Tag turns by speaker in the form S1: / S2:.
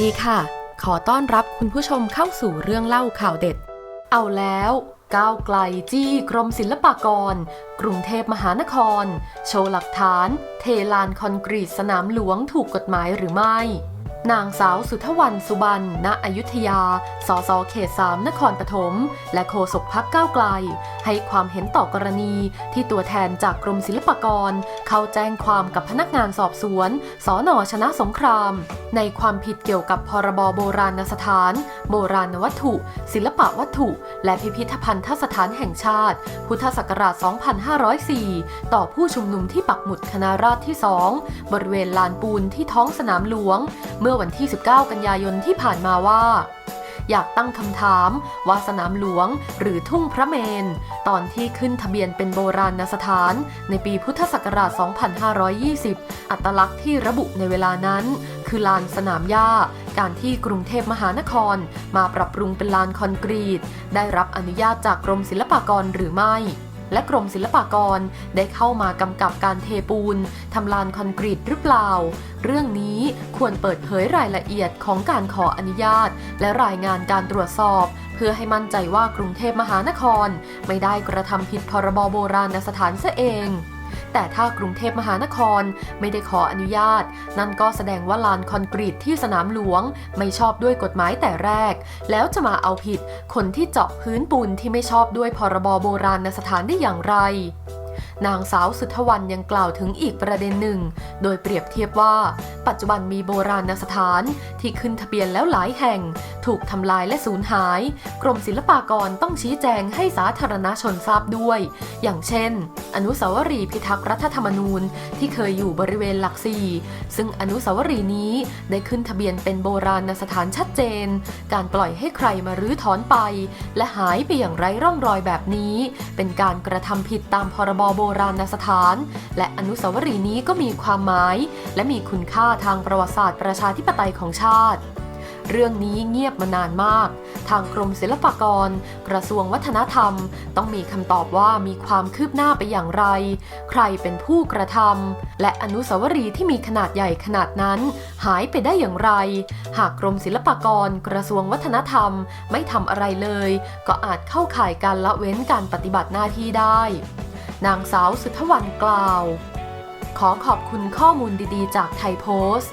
S1: ดีค่ะ ขอต้อนรับคุณผู้ชมเข้าสู่เรื่องเล่าข่าวเด็ด เอาแล้ว ก้าวไกลจี้กรมศิลปากร กรุงเทพมหานคร โชว์หลักฐาน เทลานคอนกรีตสนามหลวงถูกกฎหมายหรือไม่ นางสาวสุทธวันสุบรรณ ณ อยุธยา สส เขตสามนครปฐม และโฆษกพักก้าวไกล ให้ความเห็นต่อกรณีที่ตัวแทนจากกรมศิลปากร เข้าแจ้งความกับพนักงานสอบสวน สนชนะสงคราม ในความผิดเกี่ยวกับพรบโบราณสถาน โบราณวัตถุ ศิลปะวัตถุ และพิพิธภัณฑสถานแห่งชาติ พุทธศักราช 2504 ต่อผู้ชุมนุมที่ปักหมุดคณะราษฎรที่ 2 บริเวณลานปูนที่ท้องสนามหลวง เมื่อวันที่ 19 กันยายนที่ผ่านมาว่า อยากตั้งคำถามว่าสนามหลวงหรือทุ่งพระเมน ตอนที่ขึ้นทะเบียนเป็นโบราณสถาน ในปีพุทธศักราช 2520 อัตลักษณ์ที่ระบุในเวลานั้น คือลานสนามหญ้าการที่กรุงเทพมหานคร มาปรับปรุงเป็นลานคอนกรีต ได้รับอนุญาตจากกรมศิลปากรหรือไม่ และกรมศิลปากรได้เข้ามากำกับการเทปูนทำลานคอนกรีตหรือเปล่า เรื่องนี้ควรเปิดเผยรายละเอียดของการขออนุญาต และรายงานการตรวจสอบ เพื่อให้มั่นใจว่ากรุงเทพมหานคร ไม่ได้กระทำผิดพรบโบราณสถานเสียเอง แต่ถ้ากรุงเทพมหานครไม่ได้ขออนุญาต นั่นก็แสดงว่าลานคอนกรีตที่สนามหลวง ไม่ชอบด้วยกฎหมายแต่แรก แล้วจะมาเอาผิดคนที่เจาะพื้นปูนที่ไม่ชอบด้วยพรบโบราณสถานได้อย่างไรนางสาวสุทธวันยังกล่าวถึงอีกประเด็นหนึ่ง โดยเปรียบเทียบว่า ปัจจุบันมีโบราณสถานที่ขึ้นทะเบียนแล้วหลายแห่ง ถูกทำลายและสูญหาย กรมศิลปากรต้องชี้แจงให้สาธารณชนทราบด้วย อย่างเช่น อนุสาวรีย์พิทักษ์รัฐธรรมนูญที่เคยอยู่บริเวณหลักสี่ซึ่งอนุสาวรีย์นี้ได้ขึ้นทะเบียนเป็นโบราณสถานชัดเจน การปล่อยให้ใครมารื้อถอนไป และหายไปอย่างไร้ร่องรอยแบบนี้ เป็นการกระทำผิดตามพรบโบราณสถาน และอนุสาวรีย์นี้ก็มีความหมาย และมีคุณค่าทางประวัติศาสตร์ประชาธิปไตยของชาติ เรื่องนี้เงียบมานานมาก ทางกรมศิลปากร กระทรวงวัฒนธรรม ต้องมีคำตอบว่ามีความคืบหน้าไปอย่างไร ใครเป็นผู้กระทำและอนุสาวรีย์ที่มีขนาดใหญ่ขนาดนั้น หายไปได้อย่างไร หากกรมศิลปากร กระทรวงวัฒนธรรม ไม่ทำอะไรเลย ก็อาจเข้าข่ายการละเว้นการปฏิบัติหน้าที่ได้ นางสาวสุทธวันกล่าว ขอขอบคุณข้อมูลดีๆ จากไทยโพสต์